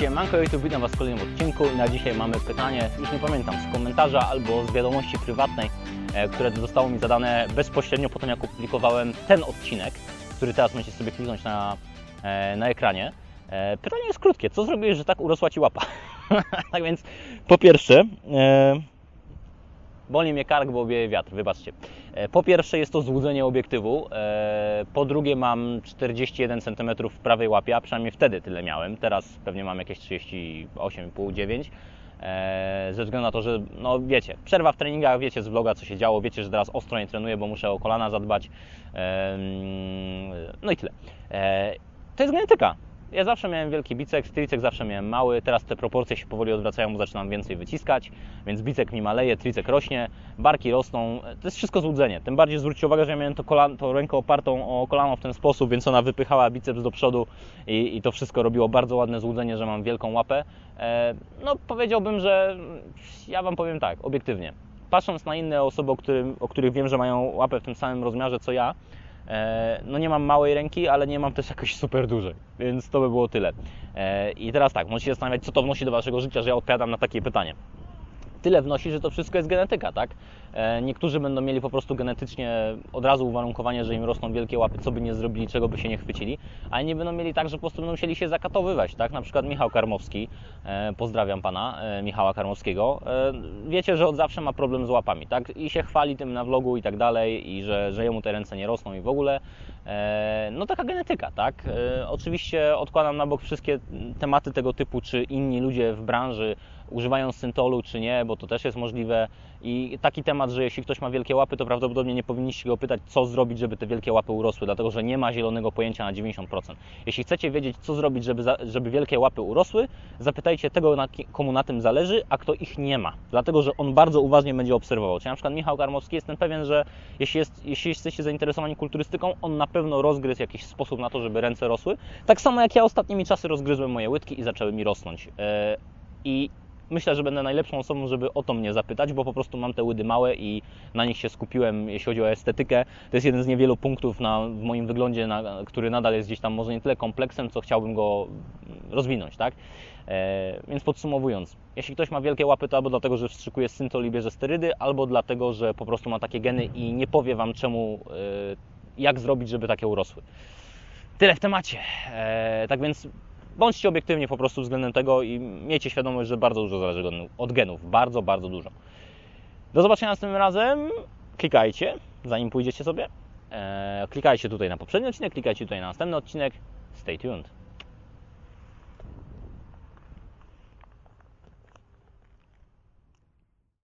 Siemanko YouTube, witam Was w kolejnym odcinku i na dzisiaj mamy pytanie, już nie pamiętam, z komentarza albo z wiadomości prywatnej, e, które zostało mi zadane bezpośrednio po tym, jak opublikowałem ten odcinek, który teraz możecie sobie kliknąć na, e, na ekranie. E, Pytanie jest krótkie, co zrobiłeś, że tak urosła Ci łapa? tak więc, po pierwsze, boli mnie kark, bo wieje wiatr, wybaczcie. E, Po pierwsze jest to złudzenie obiektywu, e, po drugie mam 41 cm w prawej łapie, a przynajmniej wtedy tyle miałem, teraz pewnie mam jakieś 38,5-9 e, ze względu na to, że no wiecie, przerwa w treningach, wiecie z vloga co się działo, wiecie, że teraz ostro nie trenuję, bo muszę o kolana zadbać, e, no i tyle. To jest genetyka. Ja zawsze miałem wielki biceps, tricek zawsze miałem mały, teraz te proporcje się powoli odwracają, bo zaczynam więcej wyciskać, więc bicek mi maleje, tricek rośnie, barki rosną, to jest wszystko złudzenie. Tym bardziej zwróćcie uwagę, że ja miałem to, kolan, to rękę opartą o kolano w ten sposób, więc ona wypychała biceps do przodu i, i to wszystko robiło bardzo ładne złudzenie, że mam wielką łapę. E, no powiedziałbym, że ja Wam powiem tak, obiektywnie. Patrząc na inne osoby, o, którym, o których wiem, że mają łapę w tym samym rozmiarze co ja, no nie mam małej ręki, ale nie mam też jakoś super dużej, więc to by było tyle. E, I teraz tak, możecie się zastanawiać, co to wnosi do Waszego życia, że ja odpowiadam na takie pytanie. Tyle wnosi, że to wszystko jest genetyka, tak? E, Niektórzy będą mieli po prostu genetycznie od razu uwarunkowanie, że im rosną wielkie łapy, co by nie zrobili, czego by się nie chwycili, a inni będą mieli tak, że po prostu będą musieli się zakatowywać, tak? Na przykład Michał Karmowski, e, pozdrawiam Pana, e, Michała Karmowskiego, wiecie, że od zawsze ma problem z łapami, tak? I się chwali tym na vlogu i tak dalej, i że, że jemu te ręce nie rosną i w ogóle. No taka genetyka, tak? Oczywiście odkładam na bok wszystkie tematy tego typu, czy inni ludzie w branży używają syntolu, czy nie, bo to też jest możliwe. I taki temat, że jeśli ktoś ma wielkie łapy, to prawdopodobnie nie powinniście go pytać, co zrobić, żeby te wielkie łapy urosły, dlatego że nie ma zielonego pojęcia na 90%. Jeśli chcecie wiedzieć, co zrobić, żeby, za, żeby wielkie łapy urosły, zapytajcie tego, na, komu na tym zależy, a kto ich nie ma, dlatego że on bardzo uważnie będzie obserwował. Czyli na przykład Michał Karmowski, jestem pewien, że jeśli, jest, jeśli jesteście zainteresowani kulturystyką, on na pewno rozgryzł jakiś sposób na to, żeby ręce rosły. Tak samo jak ja ostatnimi czasy rozgryzłem moje łydki i zaczęły mi rosnąć. E, I myślę, że będę najlepszą osobą, żeby o to mnie zapytać, bo po prostu mam te łydy małe i na nich się skupiłem, jeśli chodzi o estetykę. To jest jeden z niewielu punktów na, w moim wyglądzie, na, który nadal jest gdzieś tam może nie tyle kompleksem, co chciałbym go rozwinąć, tak? E, więc podsumowując, jeśli ktoś ma wielkie łapy, to albo dlatego, że wstrzykuje syntol i bierze sterydy, albo dlatego, że po prostu ma takie geny i nie powie Wam czemu, e, jak zrobić, żeby takie urosły. Tyle w temacie. E, tak więc bądźcie obiektywnie po prostu względem tego i miejcie świadomość, że bardzo dużo zależy od genów- od genów. Bardzo, bardzo dużo. Do zobaczenia następnym razem. Klikajcie, zanim pójdziecie sobie. E, klikajcie tutaj na poprzedni odcinek, klikajcie tutaj na następny odcinek. Stay tuned.